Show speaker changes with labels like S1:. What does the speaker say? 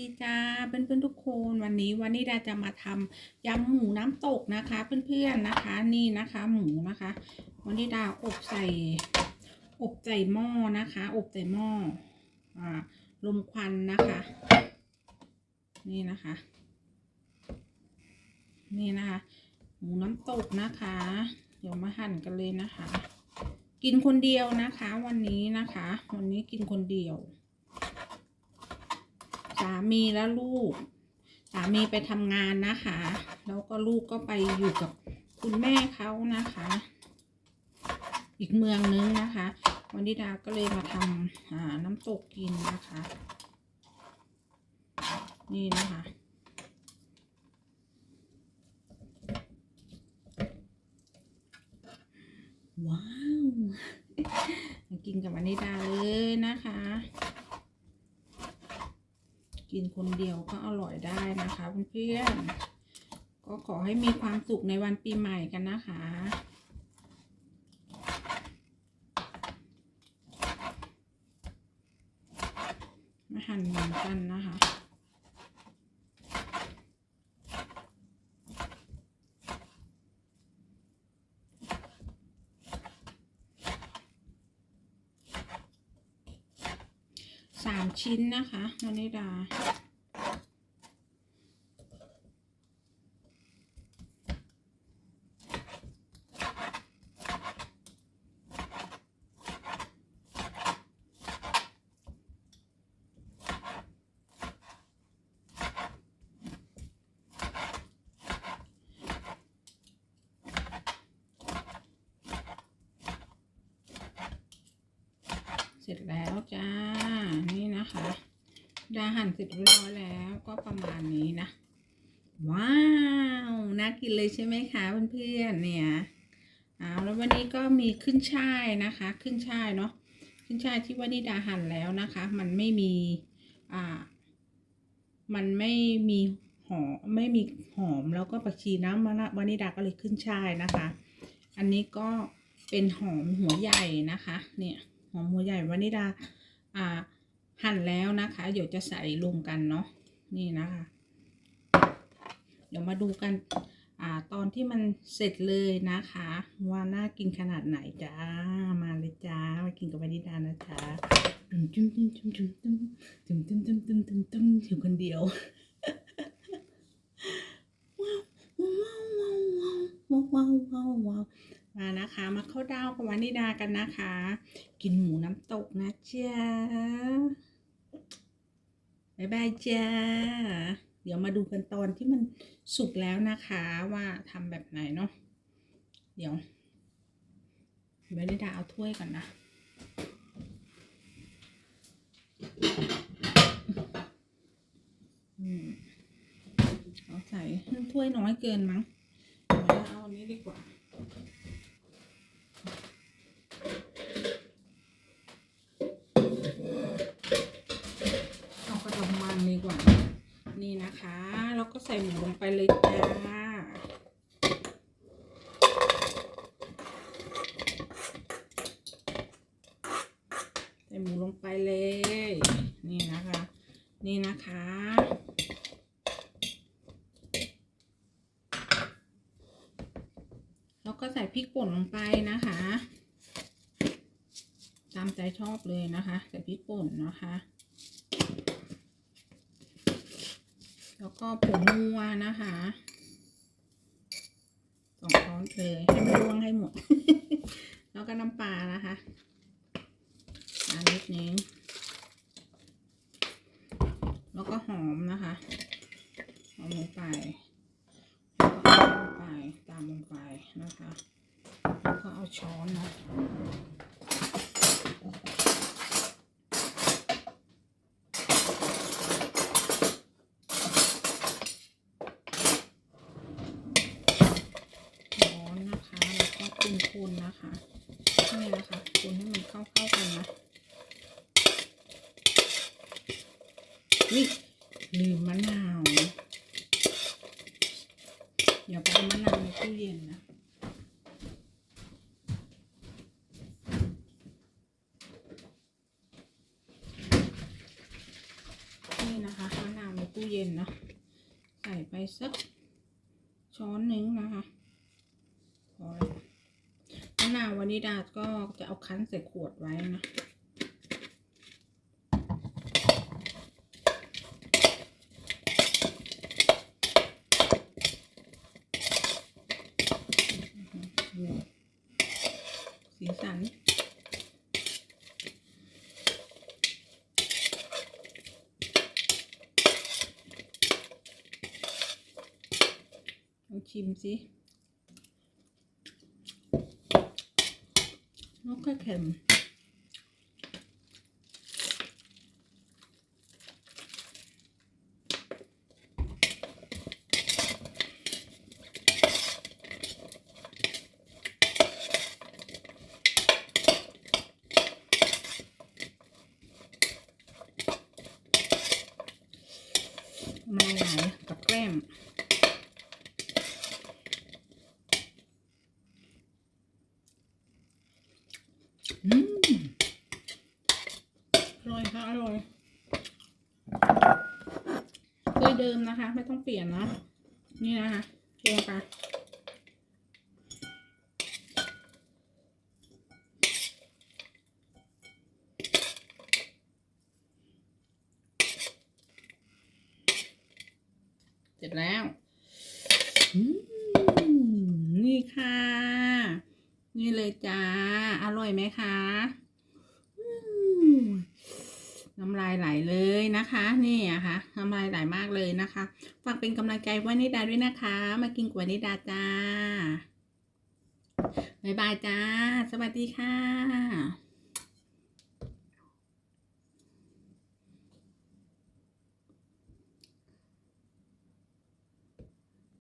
S1: ดีจ้าเพื่อนๆทุกคนวันนี้วันนี้ดาจะมาทำยำหมูน้ำตกนะคะ เพื่อนๆนะคะนี่นะคะหมูนะคะ วันนี้ดาอบใส่อบใส่หม้อนะคะ อบใส่หม้ออ่าลมควันนะคะ นี่นะคะ นี่นะคะ หมูน้ำตกนะคะ เดี๋ยวมาหั่นกันเลยนะคะ กินคนเดียวนะคะ วันนี้นะคะ วันนี้กินคนเดียว สามีและลูก สามีไปทำงานนะคะ แล้วก็ลูกก็ไปอยู่กับคุณแม่เขานะคะ อีกเมืองนึงนะคะ วันนี้ดาก็เลยมาทำาน้ำตกกินนะคะ นี่นะคะว้าว กินกับวันนิดาเลยนะคะ นคนเดียวก็อร่อยได้นะคะเพื่อนๆก็ขอให้มีความสุขในวันปีใหม่กันนะคะมาหั่นเหมือนกันนะคะ สามชิ้นนะคะนานิดา เสร็จแล้วจ้า นี่นะคะดาหั่นเสร็จเรียบร้อยแล้วก็ประมาณนี้นะ ว้าว น่ากินเลยใช่ไหมคะเพื่อนๆเนี่ยเอาแล้ววันนี้ก็มีขึ้นช่ายนะคะ ขึ้นช่ายเนาะขึ้นช่ายที่ว่านี่ดาหั่นแล้วนะคะ มันไม่มีอ่า มันไม่มีหอมไม่มีหอมแล้วก็ผักชีนะมันวานิดาก็เลยขึ้นช่ายนะคะ อันนี้ก็เป็นหอมหัวใหญ่นะคะ เนี่ย หอมหัวใหญ่วานิดาอ่าหั่นแล้วนะคะเดี๋ยวจะใส่รวมกันเนาะนี่นะคะ เดี๋ยวมาดูกันอ่าตอนที่มันเสร็จเลยนะคะ ว่าน่ากินขนาดไหนจ้ามาเลยจ้ามากินกับวานิดานะจ๊ะจุ่มจุ่มจุ่มจุ่มจุ่มจุ่มจุ่มจุ่มจุ่มจุ่มจุ่มจุ่มอยู่คนเดียวว้าวว้าวว้าวว้าวว้าวว้าว มานะคะ มาเข้าดาวกับวานิดากันนะคะ กินหมูน้ำตกนะจ๊ะบ๊ายบายจ้า เดี๋ยวมาดูกันตอนที่มันสุกแล้วนะคะว่าทำแบบไหนเนาะเดี๋ยวเบลลิดาเอาถ้วยก่อนนะอืมเอาใส่ถ้วยน้อยเกินมั้งเดี๋ยวเอาอันนี้ดีกว่า เอากระดองมันดีกว่า นี่นะคะ แล้วก็ใส่หมูลงไปเลยจ้าใส่หมูลงไปเลย นี่นะคะ นี่นะคะแล้วก็ใส่พริกป่นลงไปนะคะ ตามใจชอบเลยนะคะ ใส่พริกป่นนะคะ แล้วก็ผงนัวนะคะสองช้อนเลยให้มันร่วงให้หมด แล้วก็น้ำปลานะคะอันนิดนึงแล้วก็หอมนะคะหอมลงไปแล้วก็เอาลงไปตามลงไปนะคะ แล้วก็เอาช้อนนะร้อนนะคะ แล้วก็คนๆนะคะ นี่นะคะคนให้มันเข้าๆกันนะนี่ลืมมะนาวนะเดี๋ยวไปเอามะนาวในตู้เย็นนะ นี่นะคะมะนาวใน เย็นนะ ใส่ไปสักช้อนหนึ่งนะคะพอแล้วมะนาววันนี้ดาก็จะเอาคั้นใส่ขวดไว้นะสีสัน ลองชิมสินกก็เค็มมาหลายกับแกล้ม อืม อร่อยค่ะอร่อยเคยเดิมนะคะ ไม่ต้องเปลี่ยนนะนี่นะคะเรียงไปเสร็จแล้ว นี่ค่ะ นี่เลยจ้า อร่อยไหมคะ น้ำลายไหลเลยนะคะนี่อะค่ะน้ำลายไหลมากเลยนะคะฝากเป็นกำลังใจวานิดาด้วยนะคะ มากินกวนนิดาจ้าบายบายจ้า สวัสดีค่ะ